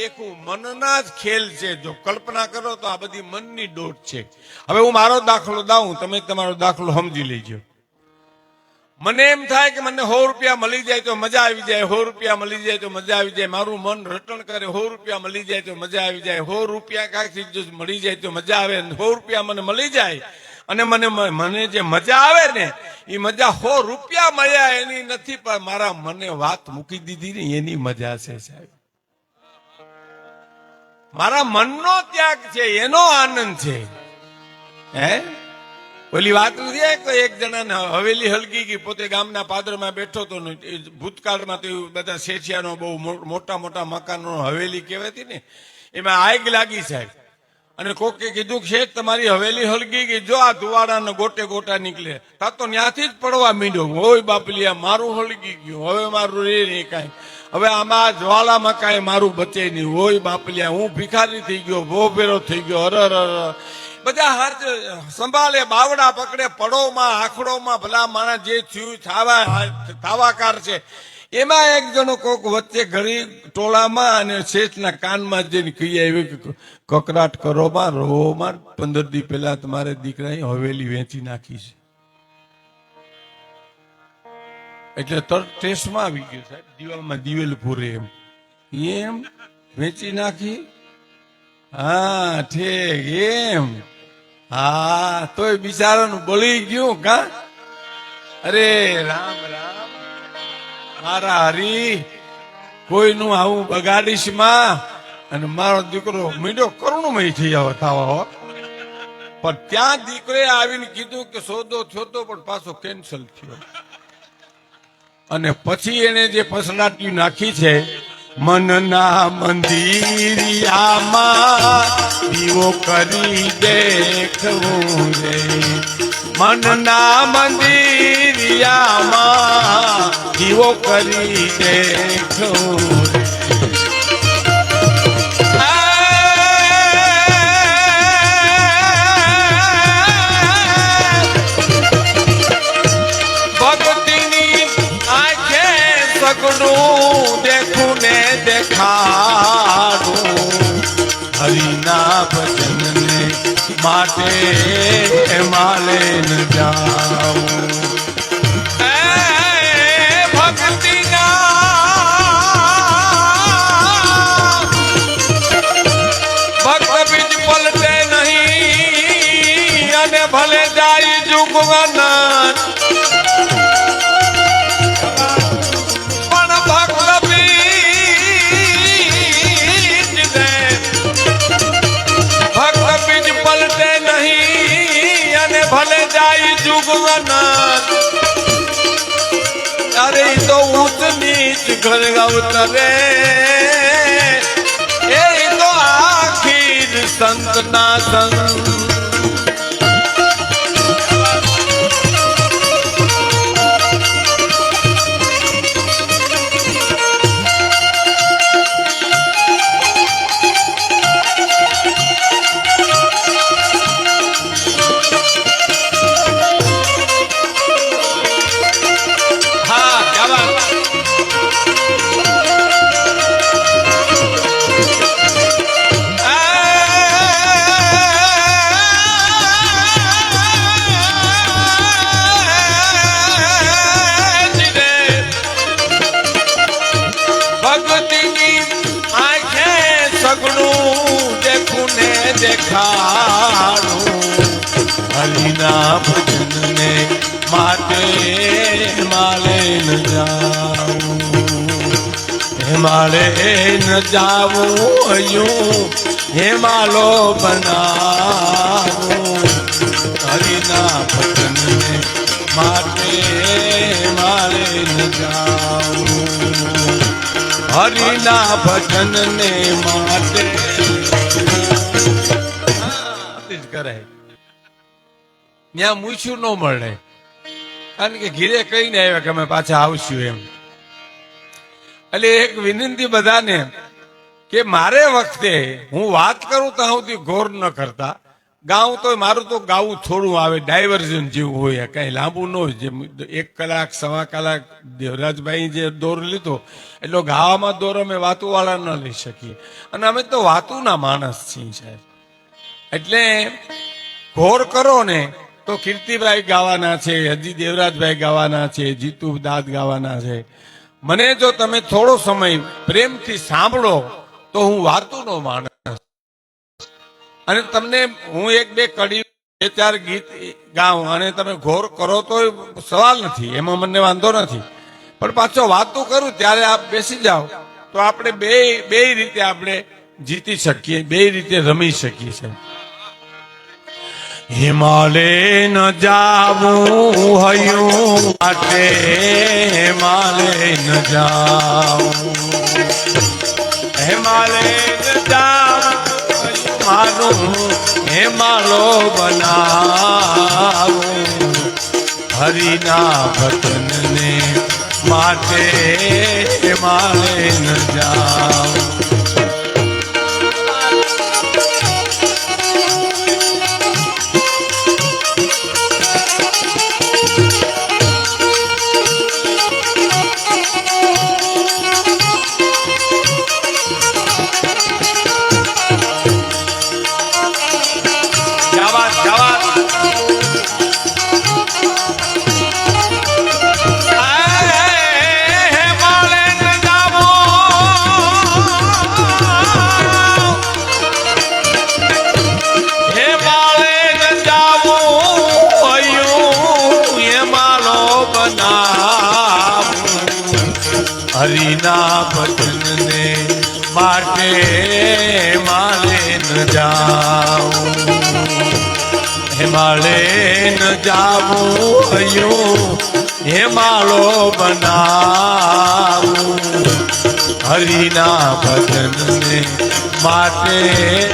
દેખું, મનના જ ખેલ છે. જો કલ્પના કરો તો આ બધી મનની દોટ છે. હવે હું મારો દાખલો દાઉં, તમે તમારો દાખલો સમજી લેજો. મને એમ થાય કે મને સો રૂપિયા મળી જાય તો મજા આવી જાય, સો રૂપિયા મળી જાય તો મજા આવી જાય. મારું મન રટણ કરે, સો રૂપિયા મળી જાય તો મજા આવી જાય. સો રૂપિયા કાંઈક જો મળી જાય તો મજા આવે. સો રૂપિયા મને મળી જાય અને મને મને જે મજા આવે ને, એ મજા સો રૂપિયા મળ્યા એની નથી, પણ મારા મને વાત મૂકી દીધી ને એની મજા છે સાહેબ. મારા મનનો ત્યાગ છે, એનો આનંદ છે. હે? ઓલી વાત નથી તો એક જણાને હવેલી હલકી ગઈ, પોતે ગામના પાદરમાં બેઠો હતો ભૂતકાળમાં તો બધા શેઠિયાનો બહુ મોટા મોટા મકાનો હવેલી કહેવાતી ને, એમાં આગ લાગી સાહેબ. અને કોકે કીધું શેઠ, તમારી હવેલી હલકી ગઈ, જો આ ધુવાડાના ગોટે ગોટા નીકળે. તા તો ત્યાંથી જ પડવા માંડ્યો. ઓય બાપલિયા મારું હળગી ગયું. હવે મારું રે નહીં કાંઈ. હવે આમાં જ્વાળામાં કાંઈ મારું બચે નહીં. હોય બાપલિયા, હું ભિખારી થઈ ગયો, ભોભેરો થઈ ગયો, અરર અર બધા હાથ સંભાળે, બાવડા પકડે, પડોમાં, આખડોમાં, ભલા માણસ જે થયું, થાવા, થાવાકાર છે. એમાં એક જણો કોક વચ્ચે ઘડી ટોળામાં અને શેઠના કાનમાં જઈને કહી આવ્યો કકરાટ કરો માં રહો માં પંદર દી પહેલા તમારે દીકરાએ હવેલી વેચી નાખી છે. એટલે તરત ટેસ્ટમાં આવી ગયું સાહેબ. દિવાલમાં દિવેલ પૂરે એમ. એમ વેચી નાખી. હા, ઠીક, એમ. હા, તોય બિચારાનું બળી ગયું કા? અરે રામ રામ. મારા હરી, કોઈનું આવું બગાડીશમાં? અને મારો દીકરો મીડો કરુણમય થઈ જાવ થાવા પણ ત્યાં દીકરે આવીને કીધું કે સોદો થયો તો પણ પાછો કેન્સલ થયો. અને પછી એને જે પસલાટી નાખી છે, મનના મંદિરિયામાં દીવો કરી દેખવું રે મનના મંદિરિયામાં દીવો કરી દેખવું માટે માલે ન જાઉં ભલે જાય જુગવના ઘર અવતરે એ તો આખી સંતના સંગ. હિમાલય ન જાવું હયું હેમાલો બનાવું. હરિના ભજનને માટે મારે ન જાવું. હરિના ભજનને માટે હા, કરે. ત્યાં મૂછ્યું ન મળે. કારણ કે ઘીરે કહીને આવ્યા કે અમે પાછા આવશું એમ. એટલે એક વિનંતી બધાને કે મારે વખતે હું વાત કરું તો હું ગોર ન કરતા. ગાઉં તો મારું તો ગાવું થોડું આવે, ડાયવર્ઝન જેવું હોય, કઈ લાંબુ ન હોય. જેમ એક કલાક, સવા કલાક દેવરાજભાઈ જે દોર લીધો, એટલો ગાવામાં દોર અમે વાતુવાળા ન લઈ શકીએ. અને અમે તો વાતુના માણસ છીએ સાહેબ. એટલે ઘોર કરો ને તો કીર્તિભાઈ ગાવાના છે, હજી દેવરાજભાઈ ગાવાના છે જીતુ દાદ ગાવાના છે. મને જો તમે થોડો સમય પ્રેમથી સાંભળો, તો હું વાતુનો માણસ. અને તમને હું એક બે કડી, બે ચાર ગીત ગાઉં અને તમે ઘોર કરો તો સવાલ નથી, એમાં મને વાંધો નથી. પણ પાછો વાતો કરું, ત્યારે આપ બેસી જાઓ, તો આપણે બે બે રીતે આપણે જીતી શકીએ, બે રીતે રમી શકીએ છીએ. હિમાલય ન જાવું હયું માટે હિમાલય ન જાવું. હિમાલય ન જાવું મારું, હિમાલો બનાવું. હરિના ભજનને માટે હિમાલય ન જવા. હિમાલય ન જાવું હયું હિમાલો બનાવું. હરિના ભજનને માટે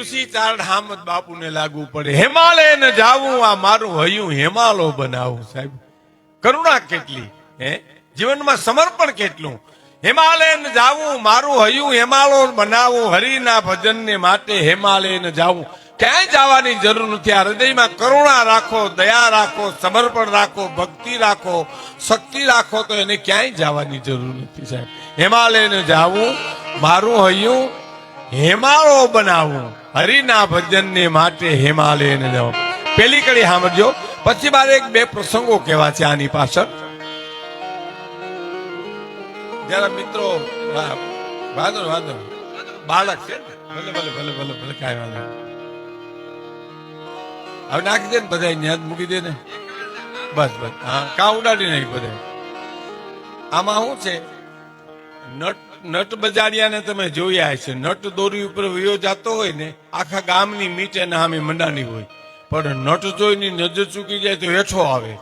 ઋષિ ચારણ હામદ બાપુને લાગુ પડે. હિમાલય ને જાવું, આ મારું હયું હિમાલો બનાવું, સાહેબ. કરુણા કેટલી, હે? જીવનમાં સમર્પણ કેટલું? હિમાલયન જાવું, મારું હયું હિમાલય બનાવું, હરિના ભજનને માટે હિમાલયન જાવું. ક્યાંય જવાની જરૂર નથી. આ હૃદયમાં કરુણા રાખો, દયા રાખો, સમર્પણ રાખો, ભક્તિ રાખો, શક્તિ રાખો, તો એને ક્યાંય જવાની જરૂર નથી સાહેબ. હિમાલયને જાવું, મારું હયું હિમાળો બનાવું, હરિના ભજનને માટે હિમાલયને જાવ. પેલી કડી સાંભળજો. પછી મારે એક બે પ્રસંગો કહેવા છે આની પાછળ. જરા મિત્રો વાંધો વાંધો બાળક છે ભલે ભલે ભલે ભલે ભલે, કાંઈ વાંધો હવે નાખી દે ને બધા ન્યાદ મૂકી દે ને. બસ બસ. હા, કા ઉડાડી નાખી બધા આમાં શું છે? નટ નટ બજાડિયાને તમે જોયા છે નટ દોરી ઉપર વયો જતો હોય ને, આખા ગામની મીટ એના સામે મંડાની હોય. પણ નટ જોઈને નજર ચૂકી જાય તો હેઠો આવે.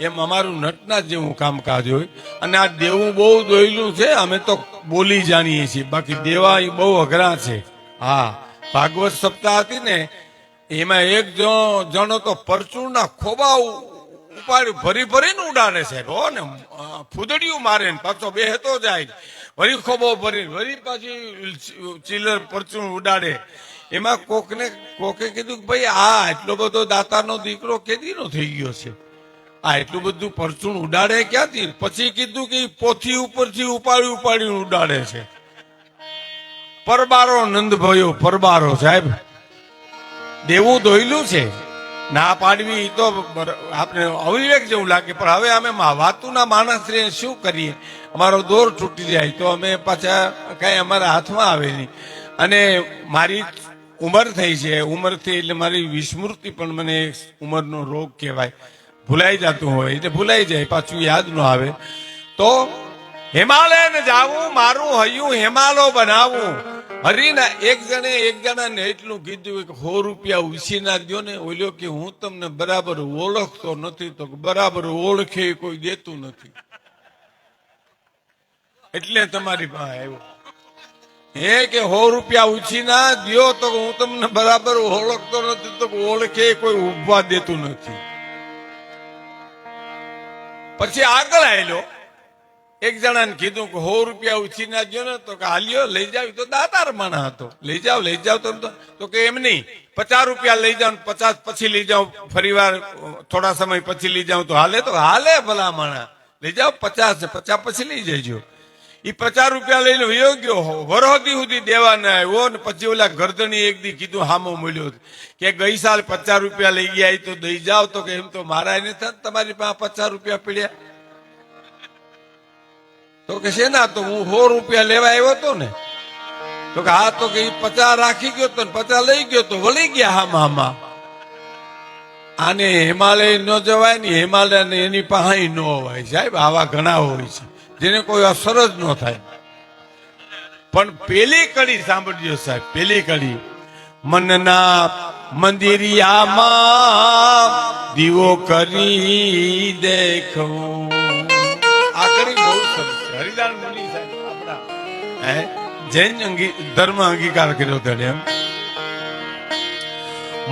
એમ અમારું નટના જેવું કામકાજ હોય. અને આ દેવું બહુ દોયલું છે, અમે તો બોલી જાણીએ છીએ. બાકી દેવા એ બહુ અઘરા છે. હા, ભાગવત સપ્તાહ હતી ને, એમાં એક જણો તો પરચુરના ખોબા ઉપાડી ભરી ભરીને ઉડાડે છે. હો ને ફૂદડિયું મારે પાછો બેહતો જાય. વળી ખોબો ભરી વળી પાછી ચીલર પરચું ઉડાડે. એમાં કોકને, કોકે કીધું કે ભાઈ આ એટલો બધો દાતાનો દીકરો કેદીનો થઈ ગયો છે. આ એટલું બધું પરચુણ ઉડાડે ક્યાંથી? પછી કીધું કે પોથી ઉપરથી ઉપાડી ઉપાડી ઉડાડે છે. પરબારો નંદ ભયો, પરબારો સાહેબ. દેવું દોયલું છે. ના પાડવી તો આપણે અવિવેક જેવું લાગે, પણ હવે અમે વાતુના માણસને શું કરીએ? અમારો દોર તૂટી જાય, તો અમે પાછા કઈ અમારા હાથમાં આવે નહીં. અને મારી ઉંમર થઈ છે, ઉંમરથી એટલે મારી વિસ્મૃતિ પણ મને ઉંમરનો રોગ કહેવાય. ભૂલાઈ જતું હોય, એટલે ભૂલાઈ જાય, પાછું યાદ ન આવે. તો હિમાલયને જાવું, મારું હૈયું હિમાલો બનાવું. હરીને એક જણે એક જણાને એટલું કીધું કે સો રૂપિયા ઉછી ના દો ને ઓલ્યો કે હું તમને બરાબર ઓળખતો નથી તો બરાબર ઓળખે કોઈ દેતું નથી. એટલે તમારી પાસે આવ્યો. હે કે સો રૂપિયા ઉછી ના દ્યો તો હું તમને બરાબર ઓળખતો નથી તો ઓળખે કોઈ ઉભવા દેતું નથી. પછી આગળ આવેલો એક જણાને કીધું કે સો રૂપિયા ઉછી નાખજો ને તો કે હાલ્યો, લઈ જાવ. તો દાતાર માણા હતો. લઈ જાવ લઈ જાવ તો. તો કે એમ નહીં. પચાસ રૂપિયા લઈ જાવ પચાસ પછી લઈ જાવ. ફરી વાર, થોડા સમય પછી લઈ જાવ તો હાલે તો હાલે ભલા માણા લઈ જાવ, પચાસ પચાસ પછી લઈ જજો. ઈ પચાસ રૂપિયા લઈને વયો ગયો. વરહોદી સુધી દેવા ના આવ્યો. ને પછી ઓલા ગરદણી એક દી કીધું, હામો મળ્યો કે ગઈ સાલ પચાસ રૂપિયા લઈ ગયા તો દઈ જાવ તો કે એમ તો મારા એને તમારી પાસે પચાસ રૂપિયા પીડ્યા. તો કે શેના? તો હું સો રૂપિયા લેવા આવ્યો હતો ને. તો કે હા, તો કે પચાસ રાખી ગયો તો પચાસ લઈ ગયો તો વળી ગયા હા હામા. આને હિમાલય ન જવાય ને હિમાલય એની પાસે ન હોય સાહેબ, આવા ઘણા હોય છે. જેને કોઈ અસર જ ન થાય. પણ પેલી કડી સાંભળજો સાહેબ, પેલી કડી. મનના મંદિરિયામાં દીવો કરી દેખું. આ કરી બહુ સરસ હરિદાન મુનિ સાહેબ જૈન ધર્મ અંગીકાર કર્યો તેને એમ.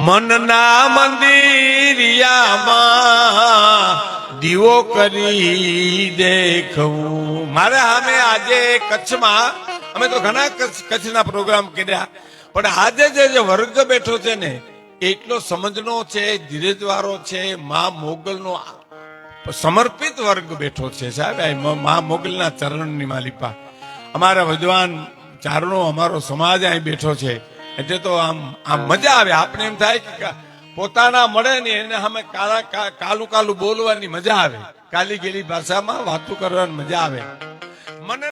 મનના મંદિરિયામાં દીવો કરી દેખવું મારે અમે આજે કચ્છમાં, અમે તો ઘણા કચ્છ- કચ્છના પ્રોગ્રામ કર્યા, પણ આજે જે વર્ગ બેઠો છે ને, એટલો સમજનો છે ધીરજવારો છે, મા મોગલનો સમર્પિત વર્ગ બેઠો છે, સાહેબ. મ- મોગલના ચરણની માલિપા. અમારા વિદ્વાન ચારણો, અમારો સમાજ અહીં બેઠો છે. એટલે તો આમ આમ મજા આવે. આપણે એમ થાય કા- પોતાના મળે ને એને અમે કાલું કાલું બોલવાની મજા આવે. કાલી ગેલી ભાષામાં વાતો કરવાની મજા આવે.